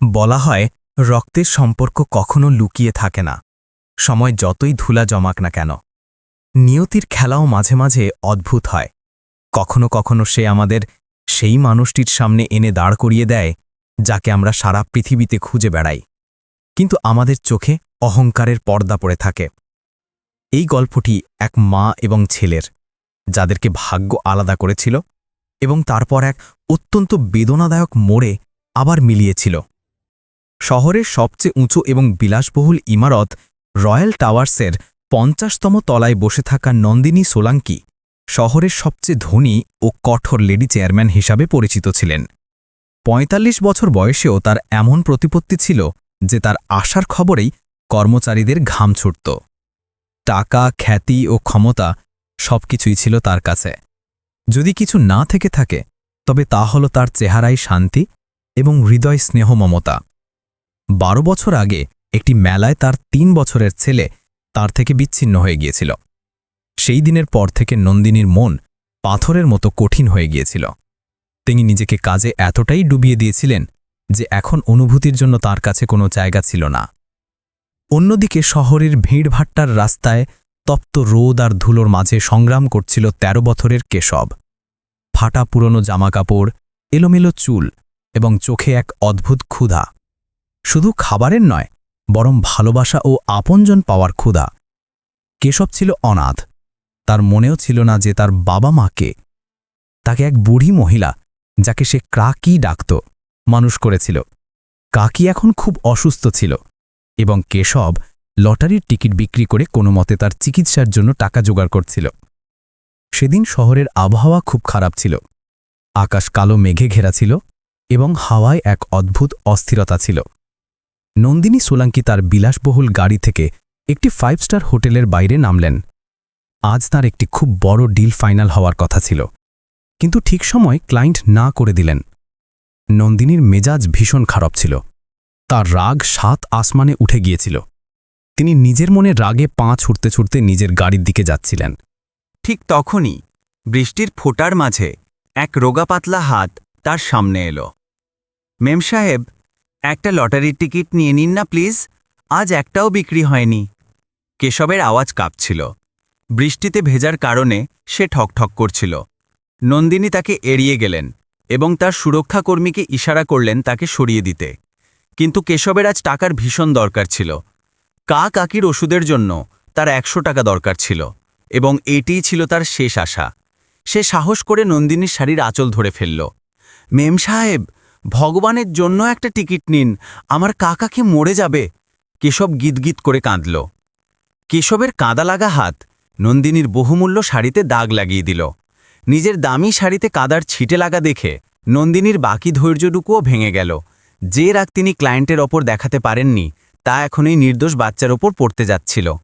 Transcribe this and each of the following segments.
বলা হয়, রক্তের সম্পর্ক কখনো লুকিয়ে থাকে না। সময় যতই ধুলা জমাক না কেন। নিয়তির খেলাও মাঝে মাঝে অদ্ভুত হয়। কখনো কখনো সে আমাদের সেই মানুষটির সামনে এনে দাঁড় করিয়ে দেয়, যাকে আমরা সারা পৃথিবীতে খুঁজে বেড়াই। কিন্তু আমাদের চোখে অহংকারের পর্দা পড়ে থাকে। এই গল্পটি এক মা এবং ছেলের, যাদেরকে ভাগ্য আলাদা করেছিল এবং তারপর এক অত্যন্ত বেদনাদায়ক মোড়ে আবার মিলিয়েছিল। শহরের সবচেয়ে উঁচু এবং বিলাসবহুল ইমারত রয়্যাল টাওয়ার্সের পঞ্চাশতম তলায় বসে থাকা নন্দিনী সোলাঙ্কি শহরের সবচেয়ে ধনী ও কঠোর লেডি চেয়ারম্যান হিসাবে পরিচিত ছিলেন। ৪৫ বছর বয়সেও তার এমন প্রতিপত্তি ছিল যে তার আশার খবরেই কর্মচারীদের ঘাম ছুটত। টাকা, খ্যাতি ও ক্ষমতা সবকিছুই ছিল তার কাছে। যদি কিছু না থেকে থাকে, তবে তা হল তার চেহারায় শান্তি এবং হৃদয় স্নেহ মমতা। বারো বছর আগে একটি মেলায় তার তিন বছরের ছেলে তার থেকে বিচ্ছিন্ন হয়ে গিয়েছিল। সেই দিনের পর থেকে নন্দিনীর মন পাথরের মতো কঠিন হয়ে গিয়েছিল। তিনি নিজেকে কাজে এতটাই ডুবিয়ে দিয়েছিলেন যে এখন অনুভূতির জন্য তার কাছে কোনো জায়গা ছিল না। অন্যদিকে শহরের ভিড়ভাট্টার রাস্তায় তপ্ত রোদ আর ধুলোর মাঝে সংগ্রাম করছিল ১৩ বছরের কেশব। ফাটা পুরনো জামাকাপড়, এলোমেলো চুল এবং চোখে এক অদ্ভুত ক্ষুধা। শুধু খাবারের নয়, বরং ভালোবাসা ও আপনজন পাওয়ার ক্ষুধা। কেশব ছিল অনাথ। তার মনেও ছিল না যে তার বাবা মাকে। তাকে এক বুড়ি মহিলা, যাকে সে কাকি ডাকত, মানুষ করেছিল। কাকি এখন খুব অসুস্থ ছিল এবং কেশব লটারির টিকিট বিক্রি করে কোনো মতে তার চিকিৎসার জন্য টাকা জোগাড় করছিল। সেদিন শহরের আবহাওয়া খুব খারাপ ছিল। আকাশ কালো মেঘে ঘেরা ছিল এবং হাওয়ায় এক অদ্ভুত অস্থিরতা ছিল। নন্দিনী সোলাঙ্কি তার বিলাসবহুল গাড়ি থেকে একটি ফাইভ স্টার হোটেলের বাইরে নামলেন। আজ তার একটি খুব বড় ডিল ফাইনাল হওয়ার কথা ছিল। কিন্তু ঠিক সময় ক্লায়েন্ট না করে দিলেন। নন্দিনীর মেজাজ ভীষণ খারাপ ছিল। তার রাগ সাত আসমানে উঠে গিয়েছিল। তিনি নিজের মনে রাগে পা ছুটতে ছুটতে নিজের গাড়ির দিকে যাচ্ছিলেন। ঠিক তখনই বৃষ্টির ফোটার মাঝে এক রোগাপাতলা হাত তার সামনে এলো। মেম সাহেব একটা লটারির টিকিট নিয়ে নিন না, প্লিজ। আজ একটাও বিক্রি হয়নি। কেশবের আওয়াজ কাঁপছিল। বৃষ্টিতে ভেজার কারণে সে ঠকঠক করছিল। নন্দিনী তাকে এড়িয়ে গেলেন এবং তার সুরক্ষাকর্মীকে ইশারা করলেন তাকে সরিয়ে দিতে। কিন্তু কেশবের আজ টাকার ভীষণ দরকার ছিল। কা কাকির ওষুধের জন্য তার একশো টাকা দরকার ছিল এবং এটিই ছিল তার শেষ আশা। সে সাহস করে নন্দিনীর শাড়ির আঁচল ধরে ফেলল। মেম সাহেব ভগবানের জন্য একটা টিকিট নিন। আমার কাকাকে মরে যাবে? কেশব গীতগীত করে কাঁদল। কেশবের কাঁদা লাগা হাত নন্দিনীর বহুমূল্য শাড়িতে দাগ লাগিয়ে দিল। নিজের দামি শাড়িতে কাদার ছিটে লাগা দেখে নন্দিনীর বাকি ধৈর্যটুকুও ভেঙে গেল। যে রাগ তিনি ক্লায়েন্টের ওপর দেখাতে পারেননি, তা এখন এই নির্দোষ বাচ্চার ওপর পড়তে যাচ্ছিল।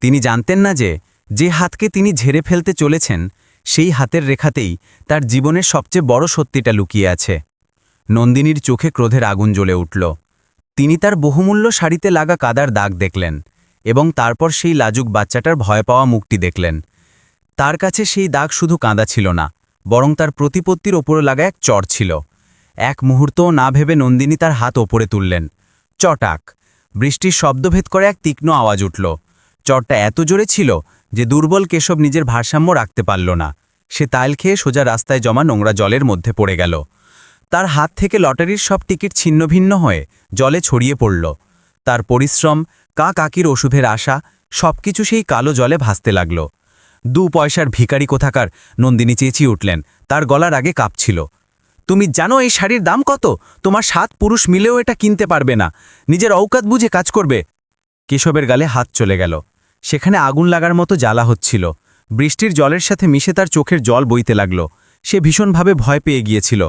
তিনি জানতেন না যে যে হাতকে তিনি ঝেড়ে ফেলতে চলেছেন, সেই হাতের রেখাতেই তার জীবনের সবচেয়ে বড় সত্যিটা লুকিয়ে আছে। নন্দিনীর চোখে ক্রোধের আগুন জ্বলে উঠল। তিনি তার বহুমূল্য শাড়িতে লাগা কাদার দাগ দেখলেন এবং তারপর সেই লাজুক বাচ্চাটার ভয় পাওয়া মুখটি দেখলেন। তার কাছে সেই দাগ শুধু কাঁদা ছিল না, বরং তার প্রতিপত্তির ওপরে লাগা এক চর ছিল। এক মুহূর্তও না ভেবে নন্দিনী তার হাত ওপরে তুললেন। চটাক, বৃষ্টির শব্দভেদ করে এক তীক্ষ্ণ আওয়াজ উঠল। চরটা এত জোরে ছিল যে দুর্বল কেশব নিজের ভারসাম্য রাখতে পারল না। সে তাইল খেয়ে সোজা রাস্তায় জমা নোংরা জলের মধ্যে পড়ে গেল। তার হাত থেকে লটারির সব টিকিট ছিন্নভিন্ন হয়ে জলে ছড়িয়ে পড়ল। তার পরিশ্রম কা কাকির ওষুধের আশা, সবকিছু সেই কালো জলে ভাসতে লাগল। দু পয়সার ভিকারি কোথাকার? নন্দিনী চেঁচিয়ে উঠলেন। তার গলার আগে কাঁপছিল। তুমি জানো এই শাড়ির দাম কত? তোমার সাত পুরুষ মিলেও এটা কিনতে পারবে না। নিজের অৌকাত বুঝে কাজ করবে কেশবের গালে হাত চলে গেল। সেখানে আগুন লাগার মতো জ্বালা হচ্ছিল। বৃষ্টির জলের সাথে মিশে তার চোখের জল বইতে লাগল। সে ভীষণভাবে ভয় পেয়ে গিয়েছিল।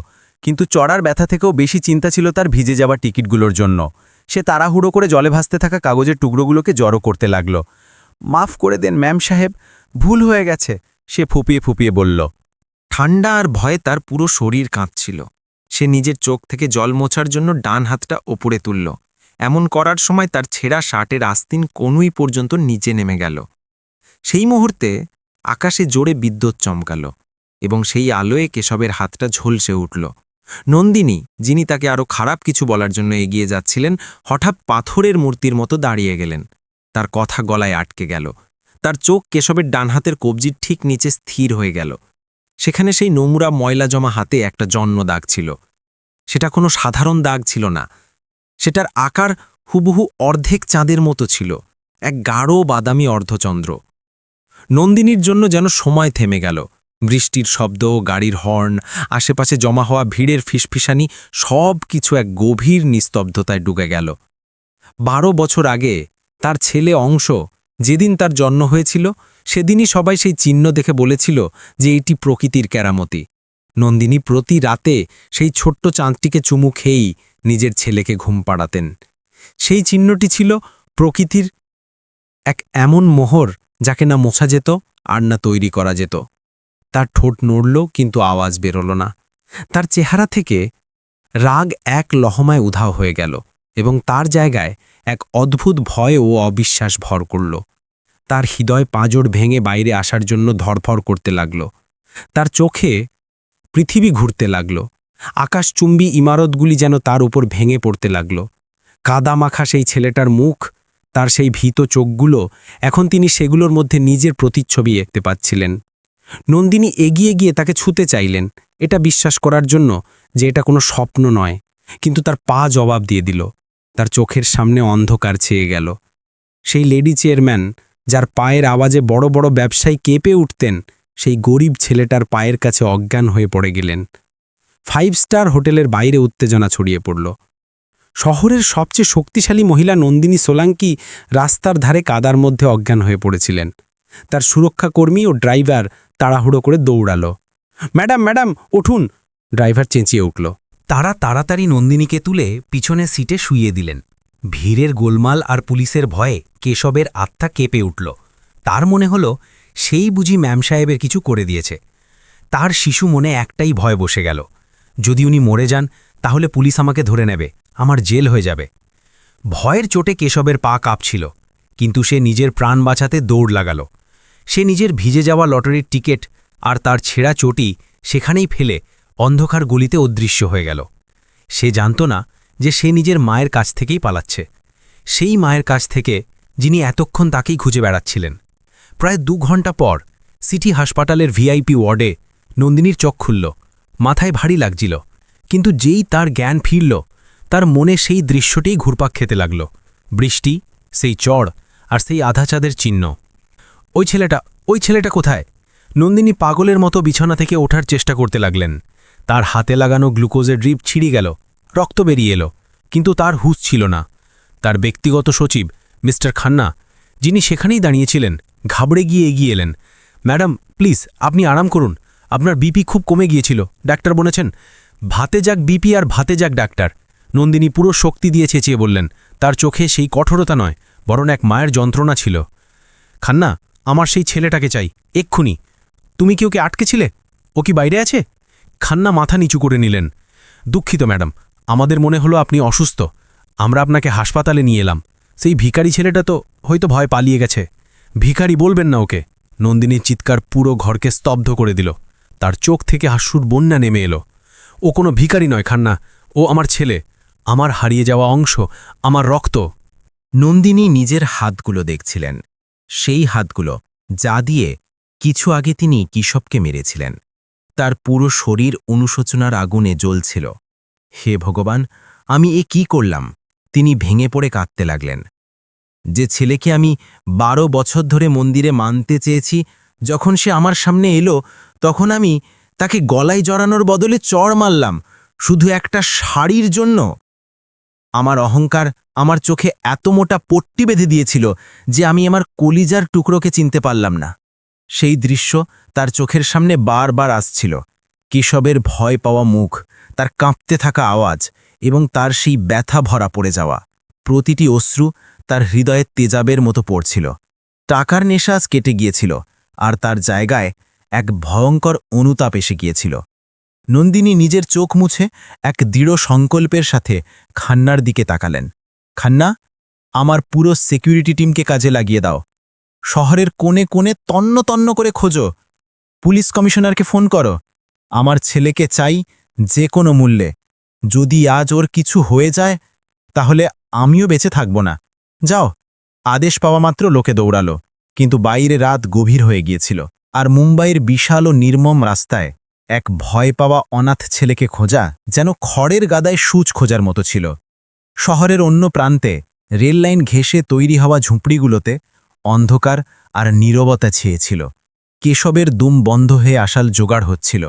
কিন্তু চড়ার ব্যথা থেকেও বেশি চিন্তা ছিল তার ভিজে যাওয়া টিকিটগুলোর জন্য। সে তাড়াহুড়ো করে জলে ভাসতে থাকা কাগজের টুকরোগুলোকে জড়ো করতে লাগল। মাফ করে দেন ম্যাম সাহেব, ভুল হয়ে গেছে, সে ফুপিয়ে ফুপিয়ে বলল। ঠান্ডা আর ভয়ে তার পুরো শরীর কাঁপছিল। সে নিজের চোখ থেকে জল মোছার জন্য ডান হাতটা ওপরে তুলল। এমন করার সময় তার ছেঁড়া শার্টের আস্তিন কনুই পর্যন্ত নিচে নেমে গেল। সেই মুহূর্তে আকাশে জোরে বিদ্যুৎ চমকাল এবং সেই আলোয় কেশবের হাতটা ঝলসে উঠল। নন্দিনী, যিনি তাকে আরও খারাপ কিছু বলার জন্য এগিয়ে যাচ্ছিলেন, হঠাৎ পাথরের মূর্তির মতো দাঁড়িয়ে গেলেন। তার কথা গলায় আটকে গেল। তার চোখ কেশবের ডান হাতের কবজির ঠিক নিচে স্থির হয়ে গেল। সেখানে সেই নোংরা ময়লা জমা হাতে একটা জন্ম দাগ ছিল। সেটা কোনো সাধারণ দাগ ছিল না। সেটার আকার হুবহু অর্ধেক চাঁদের মতো ছিল, এক গাঢ় বাদামি অর্ধচন্দ্র। নন্দিনীর জন্য যেন সময় থেমে গেল। বৃষ্টির শব্দ, গাড়ির হর্ন, আশেপাশে জমা হওয়া ভিড়ের ফিসফিসানি, সব কিছু এক গভীর নিস্তব্ধতায় ডুবে গেল। বারো বছর আগে তার ছেলে অংশ যেদিন তার জন্ম হয়েছিল, সেদিনই সবাই সেই চিহ্ন দেখে বলেছিল যে এটি প্রকৃতির কেরামতি। নন্দিনী প্রতি রাতে সেই ছোট্ট চাঁদটিকে চুমু খেয়েই নিজের ছেলেকে ঘুম পাড়াতেন। সেই চিহ্নটি ছিল প্রকৃতির এক এমন মোহর যাকে না মোছা যেত আর না তৈরি করা যেত। তার ঠোঁট নড়ল, কিন্তু আওয়াজ বেরোল না। তার চেহারা থেকে রাগ এক লহমায় উধাও হয়ে গেল এবং তার জায়গায় এক অদ্ভুত ভয় ও অবিশ্বাস ভর করল। তার হৃদয় পাঁজর ভেঙে বাইরে আসার জন্য ধরফর করতে লাগল। তার চোখে পৃথিবী ঘুরতে লাগল। আকাশচুম্বী ইমারতগুলি যেন তার উপর ভেঙে পড়তে লাগল। কাদামাখা সেই ছেলেটার মুখ, তার সেই ভীত চোখগুলো, এখন তিনি সেগুলোর মধ্যে নিজের প্রতিচ্ছবি দেখতে পাচ্ছিলেন। নন্দিনী এগিয়ে গিয়ে তাকে ছুতে চাইলেন। এটা বিশ্বাস করার জন্য যে এটা কোনো স্বপ্ন নয়, কিন্তু তার পা জবাব দিয়ে দিল। তার চোখের সামনে অন্ধকার ছেয়ে গেল। সেই লেডি চেয়ারম্যান, যার পায়ের আওয়াজে বড় বড় ব্যবসায়ী কেঁপে উঠতেন, সেই গরিব ছেলেটার পায়ের কাছে অজ্ঞান হয়ে পড়ে গেলেন। ফাইভ স্টার হোটেলের বাইরে উত্তেজনা ছড়িয়ে পড়ল। শহরের সবচেয়ে শক্তিশালী মহিলা নন্দিনী সোলাঙ্কি রাস্তার ধারে কাদার মধ্যে অজ্ঞান হয়ে পড়েছিলেন। তার সুরক্ষাকর্মী ও ড্রাইভার তাড়াহুড়ো করে দৌড়ালো। ম্যাডাম ম্যাডাম, উঠুন! ড্রাইভার চেঁচিয়ে উঠল। তারা তাড়াতাড়ি নন্দিনীকে তুলে পিছনে সিটে শুইয়ে দিলেন। ভিড়ের গোলমাল আর পুলিশের ভয়ে কেশবের আত্মা কেঁপে উঠল। তার মনে হল, সেই বুঝি ম্যাম সাহেবের কিছু করে দিয়েছে। তার শিশু মনে একটাই ভয় বসে গেল। যদি উনি মরে যান, তাহলে পুলিশ আমাকে ধরে নেবে। আমার জেল হয়ে যাবে। ভয়ের চোটে কেশবের পা কাঁপছিল, কিন্তু সে নিজের প্রাণ বাঁচাতে দৌড় লাগালো। সে নিজের ভিজে যাওয়া লটারির টিকিট আর তার ছেঁড়া চটি সেখানেই ফেলে অন্ধকার গলিতে অদৃশ্য হয়ে গেল। সে জানত না যে সে নিজের মায়ের কাছ থেকেই পালাচ্ছে। সেই মায়ের কাছ থেকে যিনি এতক্ষণ তাকেই খুঁজে বেড়াচ্ছিলেন। প্রায় দু ঘণ্টা পর সিটি হাসপাতালের ভিআইপি ওয়ার্ডে নন্দিনীর চোখ খুলল, মাথায় ভারী লাগছিল, কিন্তু যেই তার জ্ঞান ফিরল, তার মনে সেই দৃশ্যটিই ঘুরপাক খেতে লাগল। বৃষ্টি, সেই চড় আর সেই আধা চাঁদের চিহ্ন। ওই ছেলেটা ওই ছেলেটা কোথায়? নন্দিনী পাগলের মতো বিছানা থেকে ওঠার চেষ্টা করতে লাগলেন। তার হাতে লাগানো গ্লুকোজের ড্রিপ ছিঁড়ে গেল, রক্ত বেরিয়ে এলো, কিন্তু তার হুঁশ ছিল না। তার ব্যক্তিগত সচিব, মিস্টার খান্না, যিনি সেখানেই দাঁড়িয়েছিলেন, ঘাবড়ে গিয়ে এগিয়ে এলেন। ম্যাডাম, প্লিজ, আপনি আরাম করুন। আপনার বিপি খুব কমে গিয়েছিল। ডাক্তার বলেছেন, ভাতে যাক বিপি আর ভাতে যাক ডাক্তার। নন্দিনী পুরো শক্তি দিয়ে চেঁচিয়ে বললেন, তার চোখে সেই কঠোরতা নয়, বরং এক মায়ের যন্ত্রণা ছিল। খান্না আমার সেই ছেলেটাকে চাই, এক্ষুনি। তুমি কি ওকে আটকেছিলে? ও কি বাইরে আছে? খান্না মাথা নিচু করে নিলেন। দুঃখিত, ম্যাডাম, আমাদের মনে হলো আপনি অসুস্থ। আমরা আপনাকে হাসপাতালে নিয়ে এলাম। সেই ভিখারি ছেলেটা তো হয়তো ভয় পালিয়ে গেছে। ভিখারি বলবেন না ওকে। নন্দিনীর চিৎকার পুরো ঘরকে স্তব্ধ করে দিল। তার চোখ থেকে হাস্যুর বন্যা নেমে এলো। ও কোনো ভিখারি নয়, খান্না। ও আমার ছেলে। আমার হারিয়ে যাওয়া অংশ, আমার রক্ত। নন্দিনী নিজের হাতগুলো দেখছিলেন। সেই হাতগুলো, যা দিয়ে কিছু আগে তিনি কিশবকে মেরেছিলেন। তার পুরো শরীর অনুশোচনার আগুনে জ্বলছিল। হে ভগবান, আমি এ কি করলাম? তিনি ভেঙে পড়ে কাঁদতে লাগলেন। যে ছেলেকে আমি বারো বছর ধরে মন্দিরে মানতে চেয়েছি, যখন সে আমার সামনে এলো, তখন আমি তাকে গলায় জড়ানোর বদলে চড় মারলাম, শুধু একটা শাড়ির জন্য। আমার অহংকার আমার চোখে এত মোটা পট্টি বেঁধে দিয়েছিল যে আমি আমার কলিজার টুকরোকে চিনতে পারলাম না। সেই দৃশ্য তার চোখের সামনে বারবার আসছিল। কেশবের ভয় পাওয়া মুখ, তার কাঁপতে থাকা আওয়াজ এবং তার সেই ব্যথা ভরা পড়ে যাওয়া। প্রতিটি অশ্রু তার হৃদয়ে তেজাবের মতো পড়ছিল। টাকার নেশা আজ কেটে গিয়েছিল আর তার জায়গায় এক ভয়ঙ্কর অনুতাপ এসে গিয়েছিল। নন্দিনী নিজের চোখ মুছে এক দৃঢ় সংকল্পের সাথে খান্নার দিকে তাকালেন। খান্না, আমার পুরো সিকিউরিটি টিমকে কাজে লাগিয়ে দাও। শহরের কোণে কোণে তন্ন তন্ন করে খোঁজো। পুলিশ কমিশনারকে ফোন করো। আমার ছেলেকে চাই যে কোনো মূল্যে। যদি আজ ওর কিছু হয়ে যায়, তাহলে আমিও বেঁচে থাকব না। যাও। আদেশ পাওয়া মাত্র লোকে দৌড়ালো, কিন্তু বাইরে রাত গভীর হয়ে গিয়েছিল, আর মুম্বাইয়ের বিশাল ও নির্মম রাস্তায় এক ভয় পাওয়া অনাথ ছেলেকে খোঁজা যেন খড়ের গাদায় সূচ খোঁজার মতো ছিল। শহরের অন্য প্রান্তে রেললাইন ঘেঁষে তৈরি হওয়া ঝুঁপড়িগুলোতে অন্ধকার আর নীরবতা ছেয়েছিল। কেশবের দুম বন্ধ হয়ে আসাল জোগাড় হচ্ছিল।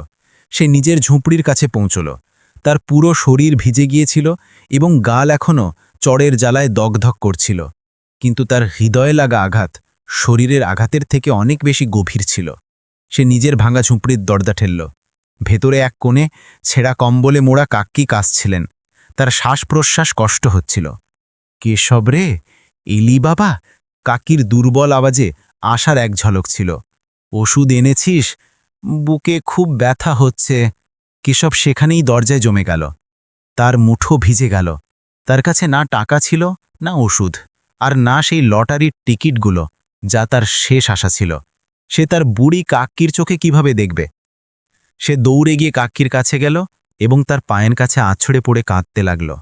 সে নিজের ঝুঁপড়ির কাছে পৌঁছল। তার পুরো শরীর ভিজে গিয়েছিল এবং গাল এখনও চড়ের জ্বালায় দগধগ করছিল। কিন্তু তার হৃদয়ে লাগা আঘাত শরীরের আঘাতের থেকে অনেক বেশি গভীর ছিল। সে নিজের ভাঙা ঝুঁপড়ির দরজা ঠেলল। ভেতরে এক কোণে ছেঁড়া কম্বলে মোড়া কাক্কি কাশছিলেন তার শ্বাস প্রশ্বাস কষ্ট হচ্ছিল। কেশব রে? এলি বাবা? কাকির দুর্বল আওয়াজে আশার এক ঝলক ছিল। ওষুধ এনেছিস? বুকে খুব ব্যথা হচ্ছে। কেশব সেখানেই দরজায় জমে গেল। তার মুঠো ভিজে গেল। তার কাছে না টাকা ছিল, না ওষুধ, আর না সেই লটারির টিকিটগুলো, যা তার শেষ আশা ছিল। সে তার বুড়ি কাক্কির চোখে কীভাবে দেখবে? সে দৌড়ে গিয়ে কাক্কির কাছে গেল এবং তার পায়ের কাছে আছড়ে পড়ে কাঁদতে লাগল।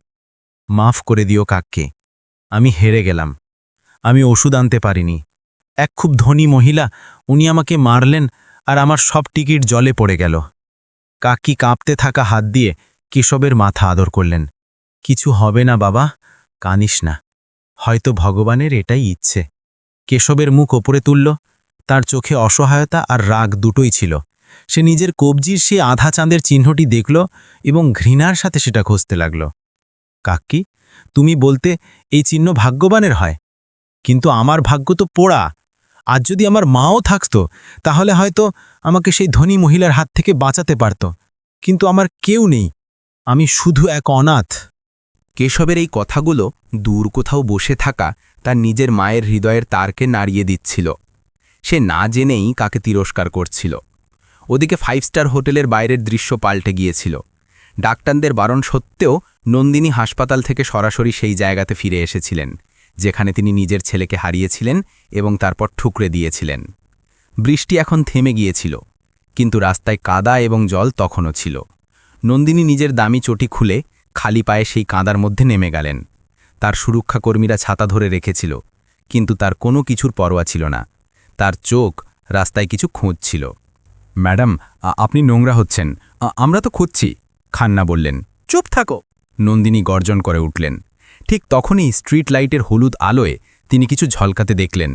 মাফ করে দিও কাককে আমি হেরে গেলাম। আমি ওষুধ আনতে পারিনি। এক খুব ধনী মহিলা, উনি আমাকে মারলেন আর আমার সব টিকিট জলে পড়ে গেল। কাকি কাঁপতে থাকা হাত দিয়ে কেশবের মাথা আদর করলেন। কিছু হবে না বাবা কানিস না। হয়তো ভগবানের এটাই ইচ্ছে। কেশবের মুখ ওপরে তুলল, তার চোখে অসহায়তা আর রাগ দুটোই ছিল। সে নিজের কবজির সে আধা চাঁদের চিহ্নটি দেখল এবং ঘৃণার সাথে সেটা খুঁজতে লাগল। কাক্কি তুমি বলতে এই চিহ্ন ভাগ্যবানের হয়। কিন্তু আমার ভাগ্য তো পোড়া। আজ যদি আমার মাও থাকত, তাহলে হয়তো আমাকে সেই ধনী মহিলার হাত থেকে বাঁচাতে পারত। কিন্তু আমার কেউ নেই। আমি শুধু এক অনাথ। কেশবের এই কথাগুলো দূর কোথাও বসে থাকা তার নিজের মায়ের হৃদয়ের তারকে নাড়িয়ে দিচ্ছিল। সে না জেনেই কাকে তিরস্কার করছিল। ওদিকে ফাইভ স্টার হোটেলের বাইরের দৃশ্য পাল্টে গিয়েছিল। ডাক্তারদের বারণ সত্ত্বেও নন্দিনী হাসপাতাল থেকে সরাসরি সেই জায়গাতে ফিরে এসেছিলেন, যেখানে তিনি নিজের ছেলেকে হারিয়েছিলেন এবং তারপর ঠুকরে দিয়েছিলেন। বৃষ্টি এখন থেমে গিয়েছিল, কিন্তু রাস্তায় কাদা এবং জল তখনও ছিল। নন্দিনী নিজের দামি চটি খুলে খালি পায়ে সেই কাঁদার মধ্যে নেমে গেলেন। তার সুরক্ষাকর্মীরা ছাতা ধরে রেখেছিল, কিন্তু তার কোনো কিছুর পরোয়া ছিল না। তার চোখ রাস্তায় কিছু খুঁজছিল। ম্যাডাম আপনি নোংরা হচ্ছেন। আমরা তো খুঁজছি খান্না বললেন। চুপ থাকো। নন্দিনী গর্জন করে উঠলেন। ঠিক তখনই স্ট্রিট লাইটের হলুদ আলোয় তিনি কিছু ঝলকাতে দেখলেন।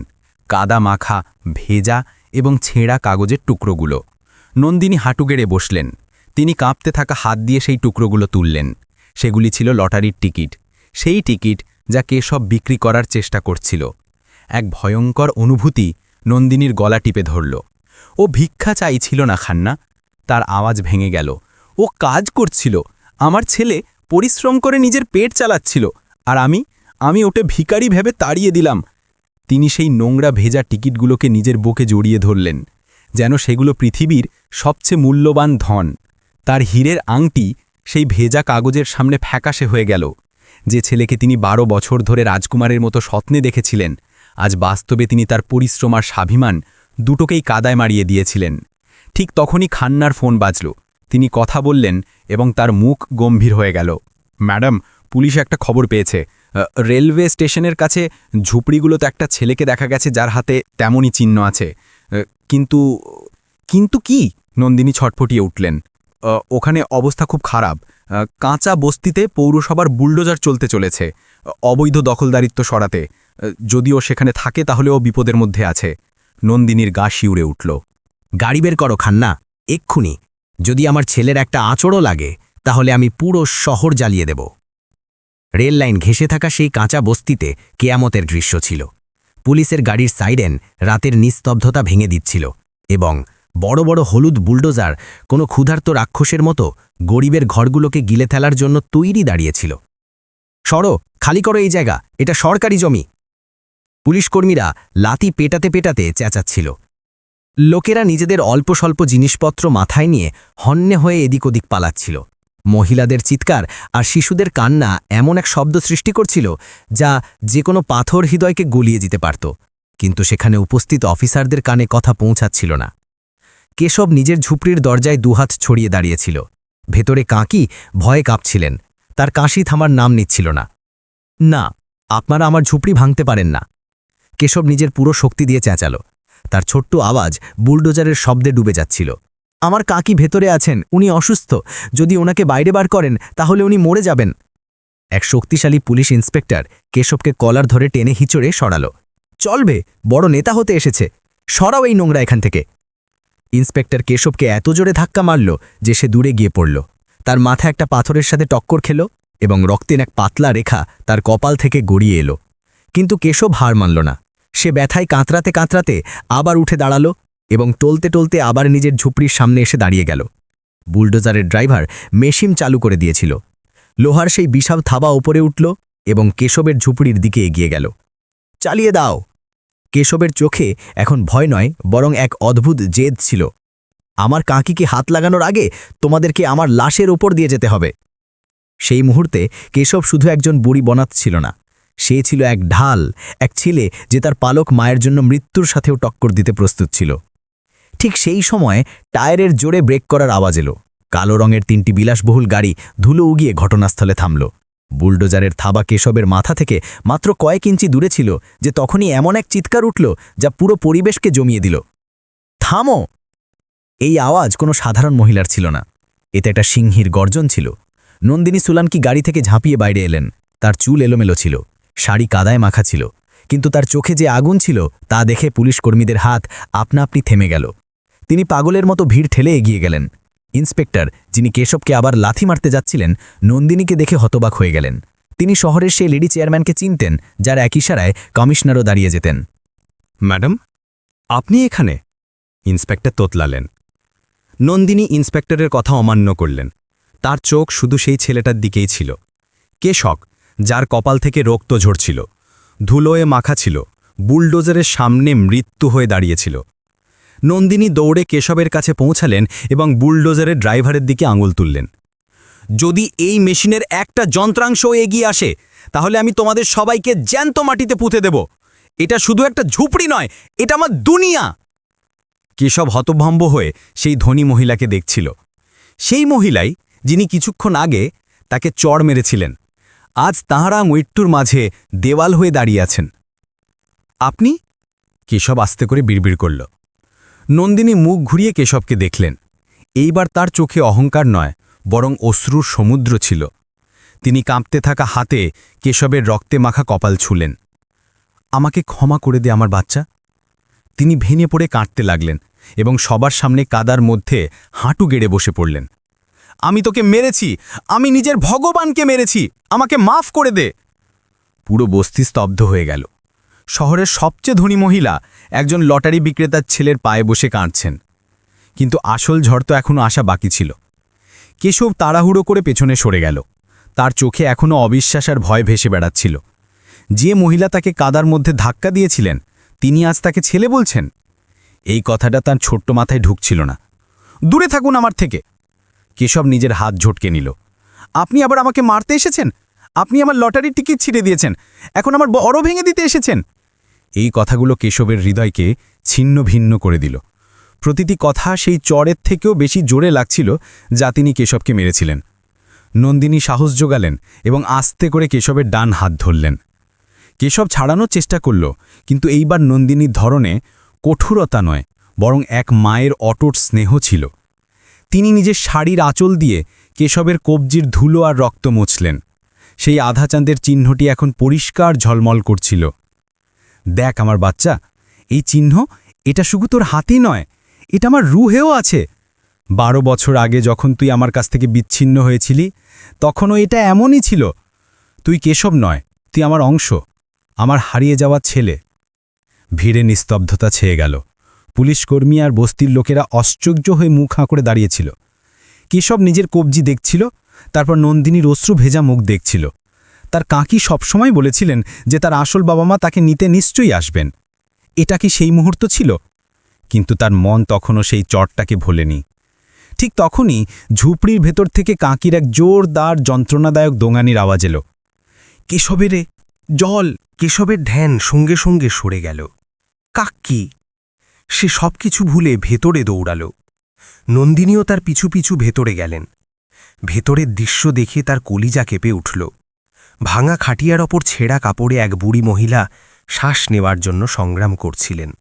কাদা মাখা ভেজা এবং ছেঁড়া কাগজের টুকরোগুলো। নন্দিনী হাঁটু গেড়ে বসলেন। তিনি কাঁপতে থাকা হাত দিয়ে সেই টুকরোগুলো তুললেন। সেগুলি ছিল লটারির টিকিট। সেই টিকিট যা কেশব বিক্রি করার চেষ্টা করছিল। এক ভয়ঙ্কর অনুভূতি নন্দিনীর গলা টিপে ধরল। ও ভিক্ষা চাইছিল না খান্না। তার আওয়াজ ভেঙে গেল। ও কাজ করছিল। আমার ছেলে পরিশ্রম করে নিজের পেট চালাচ্ছিল। আর আমি আমি ওটা ভিকারি ভেবে তাড়িয়ে দিলাম। তিনি সেই নোংরা ভেজা টিকিটগুলোকে নিজের বুকে জড়িয়ে ধরলেন, যেন সেগুলো পৃথিবীর সবচেয়ে মূল্যবান ধন। তার হীরের আংটি সেই ভেজা কাগজের সামনে ফ্যাকাশে হয়ে গেল, যে ছেলেকে তিনি বারো বছর ধরে রাজকুমারের মতো স্বপ্নে দেখেছিলেন। আজ বাস্তবে তিনি তার পরিশ্রম আর স্বাভিমান দুটোকেই কাদায় মারিয়ে দিয়েছিলেন। ঠিক তখনই খান্নার ফোন বাজল। তিনি কথা বললেন এবং তার মুখ গম্ভীর হয়ে গেল। ম্যাডাম, পুলিশ একটা খবর পেয়েছে। রেলওয়ে স্টেশনের কাছে ঝুপড়িগুলোতে একটা ছেলেকে দেখা গেছে যার হাতে তেমনই চিহ্ন আছে। কিন্তু কিন্তু কি? নন্দিনী ছটফটিয়ে উঠলেন। ওখানে অবস্থা খুব খারাপ। কাঁচা বস্তিতে পৌরসভার বুলডোজার চলতে চলেছে। অবৈধ দখলদারিত্ব সরাতে। যদিও সেখানে থাকে তাহলে ও বিপদের মধ্যে আছে। নন্দিনীর গা শিউরে উঠল। গাড়ি বের করো, খান্না, এক্ষুনি। যদি আমার ছেলের একটা আঁচড়ও লাগে, তাহলে আমি পুরো শহর জ্বালিয়ে দেব। রেল লাইন ঘেঁষে থাকা সেই কাঁচা বস্তিতে কেয়ামতের দৃশ্য ছিল। পুলিশের গাড়ির সাইরেন রাতের নিস্তব্ধতা ভেঙে দিচ্ছিল এবং বড় বড় হলুদ বুলডোজার কোনো ক্ষুধার্ত রাক্ষসের মতো গরিবের ঘরগুলোকে গিলে ফেলার জন্য তৈরি দাঁড়িয়েছিল। সরো, খালি করো এই জায়গা, এটা সরকারি জমি। পুলিশকর্মীরা লাতি পেটাতে পেটাতে চেঁচাচ্ছিল। লোকেরা নিজেদের অল্প স্বল্প জিনিসপত্র মাথায় নিয়ে হন্যে হয়ে এদিক ওদিক পালাচ্ছিল। মহিলাদের চিৎকার আর শিশুদের কান্না এমন এক শব্দ সৃষ্টি করছিল যা যে কোনো পাথর হৃদয়কে গলিয়ে দিতে পারত, কিন্তু সেখানে উপস্থিত অফিসারদের কানে কথা পৌঁছাচ্ছিল না। কেশব নিজের ঝুপড়ির দরজায় দুহাত ছড়িয়ে দাঁড়িয়েছিল। ভেতরে কাঁকি ভয়ে কাঁপছিলেন, তার কাশি থামার নাম নিচ্ছিল না। না, আপনারা আমার ঝুপড়ি ভাঙতে পারেন না। কেশব নিজের পুরো শক্তি দিয়ে চেঁচালো। তার ছোট্ট আওয়াজ বুলডোজারের শব্দে ডুবে যাচ্ছিল। আমার কাকি ভেতরে আছেন, উনি অসুস্থ। যদি ওনাকে বাইরে বার করেন, তাহলে উনি মরে যাবেন। এক শক্তিশালী পুলিশ ইন্সপেক্টর কেশবকে কলার ধরে টেনে হিচড়ে সরালো। চলবে বড় নেতা হতে এসেছে। সরাও এই নোংরা এখান থেকে। ইন্সপেক্টর কেশবকে এত জোরে ধাক্কা মারল যে সে দূরে গিয়ে পড়ল। তার মাথা একটা পাথরের সাথে টক্কর খেল এবং রক্তের এক পাতলা রেখা তার কপাল থেকে গড়িয়ে এলো। কিন্তু কেশব হার মানল না। সে ব্যথায় কাঁতরাতে কাঁতরাতে আবার উঠে দাঁড়াল এবং টলতে টলতে আবার নিজের ঝুপড়ির সামনে এসে দাঁড়িয়ে গেল। বুলডোজারের ড্রাইভার মেশিন চালু করে দিয়েছিল। লোহার সেই বিষাব থাবা ওপরে উঠল এবং কেশবের ঝুপড়ির দিকে এগিয়ে গেল। চালিয়ে দাও। কেশবের চোখে এখন ভয় নয়, বরং এক অদ্ভুত জেদ ছিল। আমার কাঁকিকে হাত লাগানোর আগে তোমাদেরকে আমার লাশের ওপর দিয়ে যেতে হবে। সেই মুহূর্তে কেশব শুধু একজন বুড়ি বনাত ছিল না। সে ছিল এক ঢাল, এক ছেলে যে তার পালক মায়ের জন্য মৃত্যুর সাথেও টক্কর দিতে প্রস্তুত ছিল। ঠিক সেই সময় টায়ারের জোরে ব্রেক করার আওয়াজ এলো। কালো রঙের তিনটি বিলাসবহুল গাড়ি ধুলো উগিয়ে ঘটনাস্থলে থামল। বুলডোজারের থাবা কেশবের মাথা থেকে মাত্র কয়েক ইঞ্চি দূরে ছিল যে তখনই এমন এক চিৎকার উঠল যা পুরো পরিবেশকে জমিয়ে দিল। থামো! এই আওয়াজ কোনো সাধারণ মহিলার ছিল না। এতে একটা সিংহীর গর্জন ছিল। নন্দিনী সুলানকি গাড়ি থেকে ঝাঁপিয়ে বাইরে এলেন। তার চুল এলোমেলো ছিল। শাড়ি কাদায় মাখা ছিল। কিন্তু তার চোখে যে আগুন ছিল, তা দেখে পুলিশ কর্মীদের হাত আপনা আপনি থেমে গেল। তিনি পাগলের মতো ভিড় ঠেলে এগিয়ে গেলেন। ইন্সপেক্টর, যিনি কেশবকে আবার লাথি মারতে যাচ্ছিলেন, নন্দিনীকে দেখে হতবাক হয়ে গেলেন। তিনি শহরের সেই লেডি চেয়ারম্যানকে চিনতেন, যার এক ইশারায় কমিশনারও দাঁড়িয়ে যেতেন। ম্যাডাম, আপনি এখানে? ইন্সপেক্টর তোতলালেন। নন্দিনী ইন্সপেক্টরের কথা অমান্য করলেন। তার চোখ শুধু সেই ছেলেটার দিকেই ছিল। কেশক যার কপাল থেকে রক্ত ঝরছিল। ধুলোয় মাখা ছিল। বুলডোজারের সামনে মৃত্যু হয়ে দাঁড়িয়েছিল। নন্দিনী দৌড়ে কেশবের কাছে পৌঁছালেন এবং বুলডোজারের ড্রাইভারের দিকে আঙুল তুললেন। যদি এই মেশিনের একটা যন্ত্রাংশ এগিয়ে আসে, তাহলে আমি তোমাদের সবাইকে জ্যান্ত মাটিতে পুঁতে দেব। এটা শুধু একটা ঝুপড়ি নয়, এটা আমার দুনিয়া! কেশব হতভম্ব হয়ে সেই ধনী মহিলাকে দেখছিল। সেই মহিলাই, যিনি কিছুক্ষণ আগে তাকে চড় মেরেছিলেন। আজ তাঁহারা মৃত্যুর মাঝে দেওয়াল হয়ে দাঁড়িয়ে আছেন। আপনি? কেশব আস্তে করে বিড়বিড় করল। নন্দিনী মুখ ঘুরিয়ে কেশবকে দেখলেন। এইবার তার চোখে অহংকার নয়, বরং অশ্রুর সমুদ্র ছিল। তিনি কাঁপতে থাকা হাতে কেশবের রক্তে মাখা কপাল ছুলেন। আমাকে ক্ষমা করে দে আমার বাচ্চা। তিনি ভেঙে পড়ে কাঁদতে লাগলেন এবং সবার সামনে কাদার মধ্যে হাঁটু গেড়ে বসে পড়লেন। আমি তোকে মেরেছি। আমি নিজের ভগবানকে মেরেছি। আমাকে মাফ করে দে। পুরো বস্তি স্তব্ধ হয়ে গেল। শহরের সবচেয়ে ধনী মহিলা একজন লটারি বিক্রেতার ছেলের পায়ে বসে কাঁদছেন। কিন্তু আসল ঝড় তো এখনও আসা বাকি ছিল। কেশব তাড়াহুড়ো করে পেছনে সরে গেল। তার চোখে এখনও অবিশ্বাস আর ভয় ভেসে বেড়াচ্ছিল। যে মহিলা তাকে কাদার মধ্যে ধাক্কা দিয়েছিলেন, তিনি আজ তাকে ছেলে বলছেন? এই কথাটা তার ছোট্ট মাথায় ঢুকছিল না। দূরে থাকুন আমার থেকে। কেশব নিজের হাত ঝটকে নিল। আপনি আবার আমাকে মারতে এসেছেন? আপনি আমার লটারির টিকিট ছিঁড়ে দিয়েছেন। এখন আমার বড় ভেঙে দিতে এসেছেন? এই কথাগুলো কেশবের হৃদয়কে ছিন্ন ভিন্ন করে দিল। প্রতিটি কথা সেই চরের থেকেও বেশি জোরে লাগছিল যা তিনি কেশবকে মেরেছিলেন। নন্দিনী সাহস জোগালেন এবং আস্তে করে কেশবের ডান হাত ধরলেন। কেশব ছাড়ানোর চেষ্টা করল, কিন্তু এইবার নন্দিনীর ধরনে কঠোরতা নয়, বরং এক মায়ের অটট স্নেহ ছিল। তিনি নিজের শাড়ির আঁচল দিয়ে কেশবের কবজির ধুলো আর রক্ত মুছলেন। সেই আধা চাঁদের চিহ্নটি এখন পরিষ্কার ঝলমল করছিল। দেখ আমার বাচ্চা, এই চিহ্ন এটা শুধু তোর হাতেই নয়, এটা আমার রুহেও আছে। বারো বছর আগে যখন তুই আমার কাছ থেকে বিচ্ছিন্ন হয়েছিলি, তখনও এটা এমনই ছিল। তুই কেশব নয়, তুই আমার অংশ, আমার হারিয়ে যাওয়া ছেলে। ভিড়ে নিস্তব্ধতা ছেয়ে গেল। পুলিশকর্মী আর বস্তির লোকেরা আশ্চর্য হয়ে মুখ হাঁ করে দাঁড়িয়েছিল। কেশব নিজের কবজি দেখছিল, তারপর নন্দিনীর অশ্রু ভেজা মুখ দেখছিল। তার কাকি সবসময় বলেছিলেন যে তার আসল বাবা মা তাকে নিতে নিশ্চয়ই আসবেন। এটা কি সেই মুহূর্ত ছিল? কিন্তু তার মন তখনও সেই চটটাকে ভোলেনি। ঠিক তখনই ঝুপড়ির ভেতর থেকে কাকির এক জোরদার যন্ত্রণাদায়ক দোঙানির আওয়াজ এলো। কেশবেরে জল! কেশবের ধ্যান সঙ্গে সঙ্গে সরে গেল। কাক্কি সে সব কিছু ভুলে ভেতরে দৌড়াল। নন্দিনীও তার পিছু পিছু ভেতরে গেলেন। ভেতরের দৃশ্য দেখে তার কলিজা কেঁপে উঠল। ভাঙা খাটিয়ার ওপর ছেঁড়া কাপড়ে এক বুড়ি মহিলা শ্বাস নেওয়ার জন্য সংগ্রাম করছিলেন।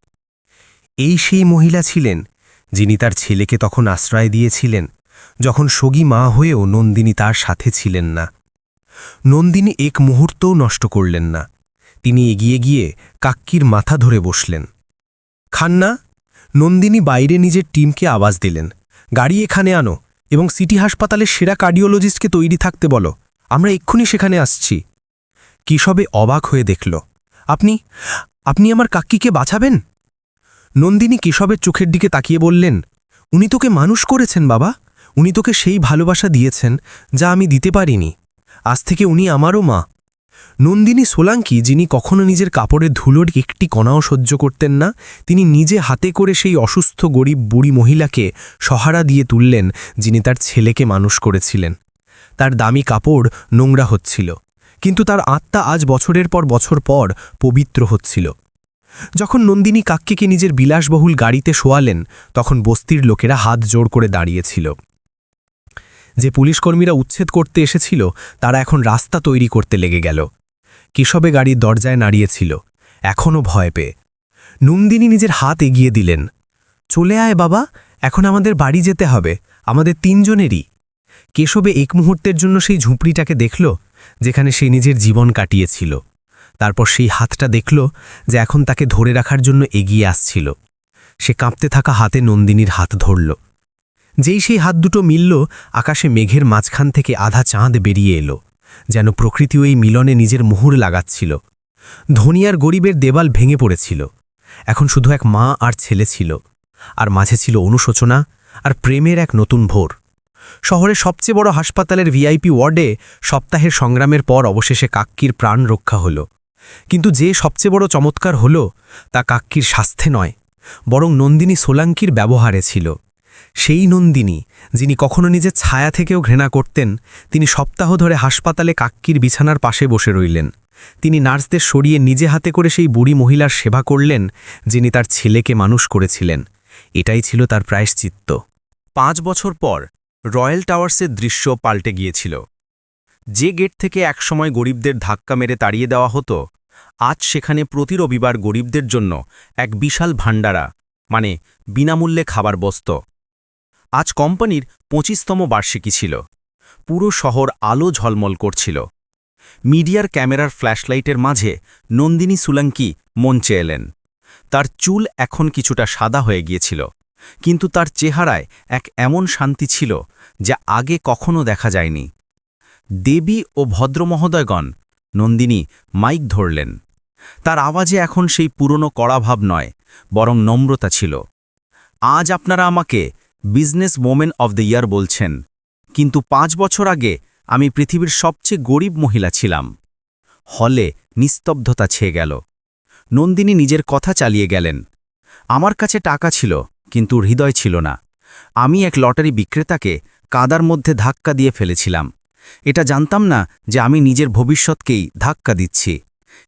এই সেই মহিলা ছিলেন যিনি তার ছেলেকে তখন আশ্রয় দিয়েছিলেন, যখন সগী মা হয়েও নন্দিনী তার সাথে ছিলেন না। নন্দিনী এক মুহূর্তও নষ্ট করলেন না। তিনি এগিয়ে গিয়ে কাক্কির মাথা ধরে বসলেন। খান্না, নন্দিনী বাইরে নিজের টিমকে আওয়াজ দিলেন। গাড়ি এখানে আনো এবং সিটি হাসপাতালের সেরা কার্ডিওলজিস্টকে তৈরি থাকতে বলো। আমরা এক্ষুনি সেখানে আসছি। কিসবে অবাক হয়ে দেখল, আপনি আপনি আমার কাক্কিকে বাঁচাবেন? নন্দিনী কেশবের চোখের দিকে তাকিয়ে বললেন, উনি তোকে মানুষ করেছেন বাবা। উনি তোকে সেই ভালোবাসা দিয়েছেন যা আমি দিতে পারিনি। আজ থেকে উনি আমারও মা। নন্দিনী সোলাঙ্কি, যিনি কখনো নিজের কাপড়ের ধুলোর একটি কণাও সহ্য করতেন না, তিনি নিজে হাতে করে সেই অসুস্থ গরিব বুড়ি মহিলাকে সহারা দিয়ে তুললেন, যিনি তার ছেলেকে মানুষ করেছিলেন। তার দামি কাপড় নোংরা হচ্ছিল, কিন্তু তার আত্মা আজ বছরের পর বছর পর পবিত্র হচ্ছিল। যখন নন্দিনী কাক্কিকে নিজের বিলাসবহুল গাড়িতে শোয়ালেন, তখন বস্তির লোকেরা হাত জোড় করে দাঁড়িয়েছিল। যে পুলিশকর্মীরা উচ্ছেদ করতে এসেছিল, তারা এখন রাস্তা তৈরি করতে লেগে গেল। কেশবে গাড়ির দরজায় নাড়িয়েছিল এখনও ভয় পেয়ে। নন্দিনী নিজের হাত এগিয়ে দিলেন। চলে আয় বাবা, এখন আমাদের বাড়ি যেতে হবে। আমাদের তিনজনেরই। কেশবে এক মুহূর্তের জন্য সেই ঝুঁপড়িটাকে দেখল, যেখানে সে নিজের জীবন কাটিয়েছিল। তারপর সেই হাতটা দেখল, যে এখন তাকে ধরে রাখার জন্য এগিয়ে আসছিল। সে কাঁপতে থাকা হাতে নন্দিনীর হাত ধরল। যেই সেই হাত দুটো মিলল, আকাশে মেঘের মাঝখান থেকে আধা চাঁদ বেরিয়ে এলো, যেন প্রকৃতি ওই মিলনে নিজের মুহুর লাগাচ্ছিল। ধনী আর গরিবের দেবাল ভেঙে পড়েছিল। এখন শুধু এক মা আর ছেলে ছিল, আর মাঝে ছিল অনুশোচনা আর প্রেমের এক নতুন ভোর। শহরের সবচেয়ে বড় হাসপাতালের ভিআইপি ওয়ার্ডে সপ্তাহের সংগ্রামের পর অবশেষে কাক্কির প্রাণ রক্ষা হল। কিন্তু যে সবচেয়ে বড় চমৎকার হল, তা কাক্কির স্বাস্থ্যে নয়, বরং নন্দিনী সোলাঙ্কির ব্যবহারে ছিল। সেই নন্দিনী, যিনি কখনো নিজের ছায়া থেকেও ঘৃণা করতেন, তিনি সপ্তাহ ধরে হাসপাতালে কাক্কির বিছানার পাশে বসে রইলেন। তিনি নার্সদের সরিয়ে নিজে হাতে করে সেই বুড়ি মহিলার সেবা করলেন, যিনি তার ছেলেকে মানুষ করেছিলেন। এটাই ছিল তার প্রায়শ্চিত্ত। পাঁচ বছর পর রয়্যাল টাওয়ার্সের দৃশ্য পাল্টে গিয়েছিল। যে গেট থেকে একসময় গরিবদের ধাক্কা মেরে তাড়িয়ে দেওয়া হতো, আজ সেখানে প্রতি রবিবার গরিবদের জন্য এক বিশাল ভাণ্ডারা মানে বিনামূল্যে খাবার বস্ত। আজ কোম্পানির পঁচিশতম বার্ষিকী ছিল। পুরো শহর আলো ঝলমল করছিল। মিডিয়ার ক্যামেরার ফ্ল্যাশলাইটের মাঝে নন্দিনী সুলঙ্কি মঞ্চে এলেন। তার চুল এখন কিছুটা সাদা হয়ে গিয়েছিল, কিন্তু তার চেহারায় এক এমন শান্তি ছিল যা আগে কখনো দেখা যায়নি। দেবী ও ভদ্রমহোদয়গণ, নন্দিনী মাইক ধরলেন। তার আওয়াজে এখন সেই পুরনো কড়াভাব নয়, বরং নম্রতা ছিল। আজ আপনারা আমাকে business woman of the year বলছেন, কিন্তু পাঁচ বছর আগে আমি পৃথিবীর সবচেয়ে গরিব মহিলা ছিলাম। হলে নিস্তব্ধতা ছেয়ে গেল। নন্দিনী নিজের কথা চালিয়ে গেলেন। আমার কাছে টাকা ছিল, কিন্তু হৃদয় ছিল না। আমি এক লটারি বিক্রেতাকে কাদার মধ্যে ধাক্কা দিয়ে ফেলেছিলাম। এটা জানতাম না যে আমি নিজের ভবিষ্যৎকেই ধাক্কা দিচ্ছি।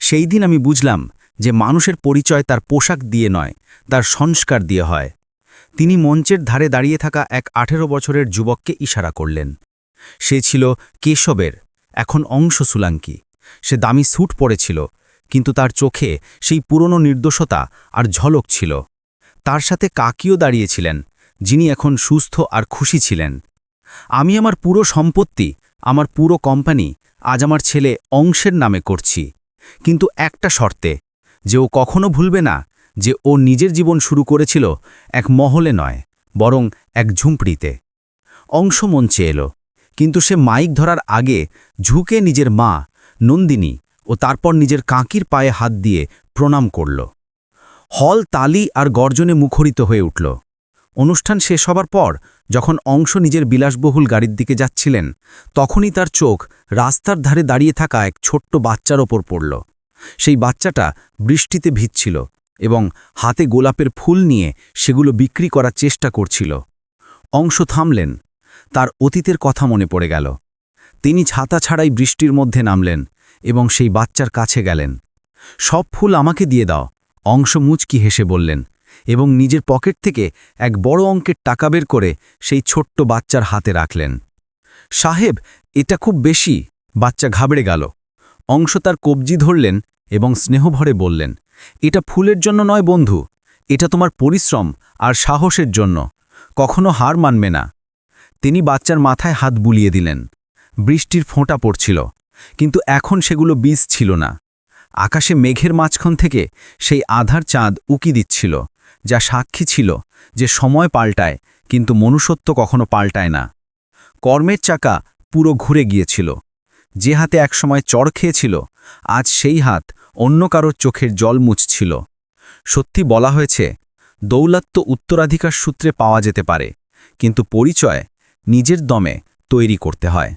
সেই দিন আমি বুঝলাম যে মানুষের পরিচয় তার পোশাক দিয়ে নয়, তার সংস্কার দিয়ে হয়। তিনি মঞ্চের ধারে দাঁড়িয়ে থাকা এক আঠেরো বছরের যুবককে ইশারা করলেন। সে ছিল কেশবের, এখন অংশ সুলাঙ্কি সে দামি স্যুট পরেছিল, কিন্তু তার চোখে সেই পুরনো নির্দোষতা আর ঝলক ছিল। তার সাথে কাকিও দাঁড়িয়েছিলেন, যিনি এখন সুস্থ আর খুশি ছিলেন। আমি আমার পুরো সম্পত্তি, আমার পুরো কোম্পানি, আজ আমার ছেলে অংশের নামে করছি। কিন্তু একটা শর্তে, যে ও কখনো ভুলবে না যে ও নিজের জীবন শুরু করেছিল এক মহলে নয়, বরং এক ঝুঁপড়িতে অংশ মঞ্চে এলো, কিন্তু সে মাইক ধরার আগে ঝুঁকে নিজের মা, নন্দিনী ও তারপর নিজের কাঁকির পায়ে হাত দিয়ে প্রণাম করল। হল তালি আর গর্জনে মুখরিত হয়ে উঠল। অনুষ্ঠান শেষ হবার পর যখন অংশ নিজের বিলাসবহুল গাড়ির দিকে যাচ্ছিলেন, তখনই তার চোখ রাস্তার ধারে দাঁড়িয়ে থাকা এক ছোট্ট বাচ্চার ওপর পড়ল। সেই বাচ্চাটা বৃষ্টিতে ভিজছিল এবং হাতে গোলাপের ফুল নিয়ে সেগুলো বিক্রি করার চেষ্টা করছিল। অংশ থামলেন। তার অতীতের কথা মনে পড়ে গেল। তিনি ছাতা ছাড়াই বৃষ্টির মধ্যে নামলেন এবং সেই বাচ্চার কাছে গেলেন। সব ফুল আমাকে দিয়ে দাও। অংশ মুচকি হেসে বললেন এবং নিজের পকেট থেকে এক বড় অঙ্কের টাকা বের করে সেই ছোট্ট বাচ্চার হাতে রাখলেন। সাহেব, এটা খুব বেশি। বাচ্চা ঘাবড়ে গেল। অংশ তার কবজি ধরলেন এবং স্নেহভরে বললেন এটা ফুলের জন্য নয় বন্ধু, এটা তোমার পরিশ্রম আর সাহসের জন্য, কখনো হার মানবে না। তিনি বাচ্চার মাথায় হাত বুলিয়ে দিলেন। বৃষ্টির ফোঁটা পড়ছিল, কিন্তু এখন সেগুলো বীজ ছিল না। আকাশে মেঘের মাঝখান থেকে সেই আধার চাঁদ উকি দিচ্ছিল, যা সাক্ষী ছিল যে সময় পাল্টায়, কিন্তু মনুষ্যত্ব কখনো পাল্টায় না। কর্মের চাকা পুরো ঘুরে গিয়েছিল। যে হাতে একসময় চড় খেয়েছিল, আজ সেই হাত অন্য কারোর চোখের জল মুছছিল। সত্যি বলা হয়েছে দৌলাত্ম উত্তরাধিকার সূত্রে পাওয়া যেতে পারে, কিন্তু পরিচয় নিজের দমে তৈরি করতে হয়।